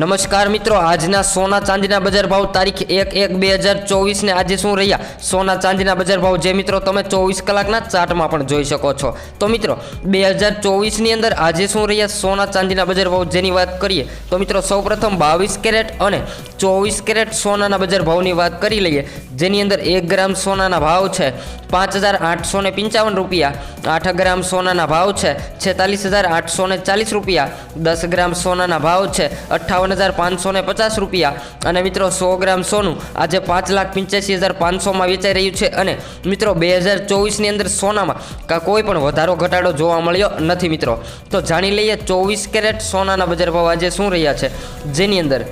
નમસ્કાર મિત્રો, આજના સોના ચાંદીના બજાર ભાવ તારીખ એક એક બે હજાર ચોવીસને આજે શું રહ્યા? સોના ચાંદીના બજાર ભાવ જે મિત્રો તમે ચોવીસ કલાકના ચાર્ટમાં પણ જોઈ શકો છો. તો મિત્રો, બે હજાર ચોવીસની અંદર આજે શું રહ્યા સોના ચાંદીના બજાર ભાવ જેની વાત કરીએ, તો મિત્રો સૌપ્રથમ બાવીસ કેરેટ અને ચોવીસ કેરેટ સોનાના બજાર ભાવની વાત કરી લઈએ, જેની અંદર એક ગ્રામ સોનાના ભાવ છે પાંચ હજાર આઠસો ને પંચાવન રૂપિયા, આઠ ગ્રામ સોનાના ભાવ છે છેતાલીસ હજાર આઠસો ચાલીસ રૂપિયા, દસ ગ્રામ સોનાના ભાવ છે અઠ્ઠાવન હજાર પાંચસો ને પચાસ રૂપિયા. અને મિત્રો સો ગ્રામ સોનું આજે પાંચ લાખ પંચ્યાસી હજાર પાંચસોમાં વેચાઈ રહ્યું છે. અને મિત્રો બે હજાર ચોવીસની અંદર સોનામાં કોઈ પણ વધારો ઘટાડો જોવા મળ્યો નથી મિત્રો. તો જાણી લઈએ ચોવીસ કેરેટ સોનાના બજાર ભાવ આજે શું રહ્યા છે? જેની અંદર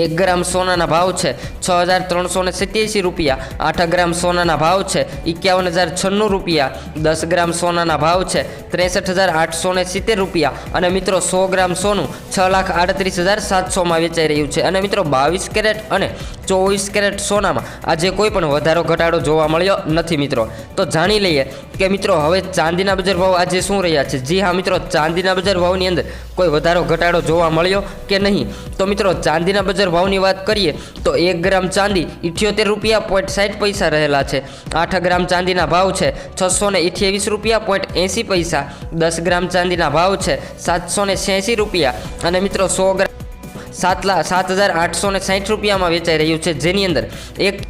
એક ગ્રામ સોનાના ભાવ છે છ હજાર ત્રણસો ને સિત્યાસી રૂપિયા, આઠ ગ્રામ સોનાના ભાવ છે એકાવન હજાર છન્નું રૂપિયા, દસ ગ્રામ સોનાના ભાવ છે ત્રેસઠ હજાર આઠસો ને સિત્તેર રૂપિયા અને મિત્રો સો ગ્રામ સોનું છ લાખ આડત્રીસ હજાર સાતસોમાં વેચાઈ રહ્યું છે. અને મિત્રો બાવીસ કેરેટ અને ચોવીસ કેરેટ સોનામાં આજે કોઈ પણ વધારો, ઘટાડો જોવા મળ્યો નથી મિત્રો. તો જાણી લઈએ કે મિત્રો હવે ચાંદીના બજાર ભાવ આજે શું રહ્યા છે? જી હા મિત્રો, ચાંદીના બજાર ભાવની અંદર કોઈ વધારો, ઘટાડો જોવા મળ્યો કે નહીં? તો મિત્રો ચાંદીના બજાર ભાવની વાત કરીએ તો એક ગ્રામ ચાંદી ઇઠ્યોતેર રૂપિયા પોઈન્ટ સાઠ પૈસા રહેલા છે. આઠ ગ્રામ ચાંદીના ભાવ છે છસો ને અઠ્યાવીસ રૂપિયા પોઈન્ટ એંસી પૈસા. દસ ગ્રામ ચાંદીના ભાવ છે સાતસો ને છ્યાસી રૂપિયા. અને મિત્રો સો ગ્રામ સાત લાખ સાત હજાર આઠસો ને સાઠ રૂપિયામાં વેચાઈ રહ્યું છે. જેની અંદર એક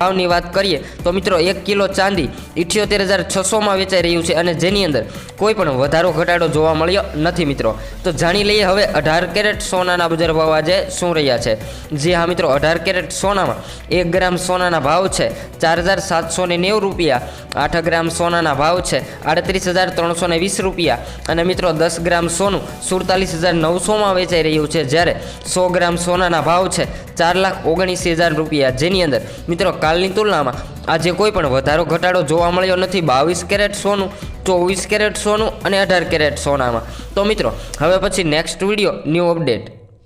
ભાવની વાત કરીએ તો મિત્રો એક કિલો ચાંદી ઇઠ્યોતેર હજાર છસોમાં વેચાઈ રહ્યું છે અને જેની અંદર કોઈ પણ વધારો ઘટાડો જોવા મળ્યો નથી મિત્રો. તો જાણી લઈએ હવે અઢાર કેરેટ સોનાના બજાર ભાવ આજે શું રહ્યા છે? જી હા મિત્રો, અઢાર કેરેટ સોનામાં એક ગ્રામ સોનાના ભાવ છે ચાર હજાર સાતસો ને નેવું રૂપિયા. આઠ ગ્રામ સોનાના ભાવ છે આડત્રીસ હજાર ત્રણસો ને વીસ રૂપિયા. અને મિત્રો દસ ગ્રામ સોનું સુડતાલીસ હજાર નવસોમાં વેચાઈ રહ્યું છે જ્યારે સો ગ્રામ સોનાના ભાવ છે ચાર લાખ ઓગણીસ હજાર રૂપિયા. જેની અંદર મિત્રો કાલની તુલનામાં આજે કોઈ પણ વધારો ઘટાડો જોવા મળ્યો નથી. બાવીસ કેરેટ સોનું, ચોવીસ કેરેટ સોનું અને અઢાર કેરેટ સોનામાં. તો મિત્રો, હવે પછી નેક્સ્ટ વીડિયો ન્યૂ અપડેટ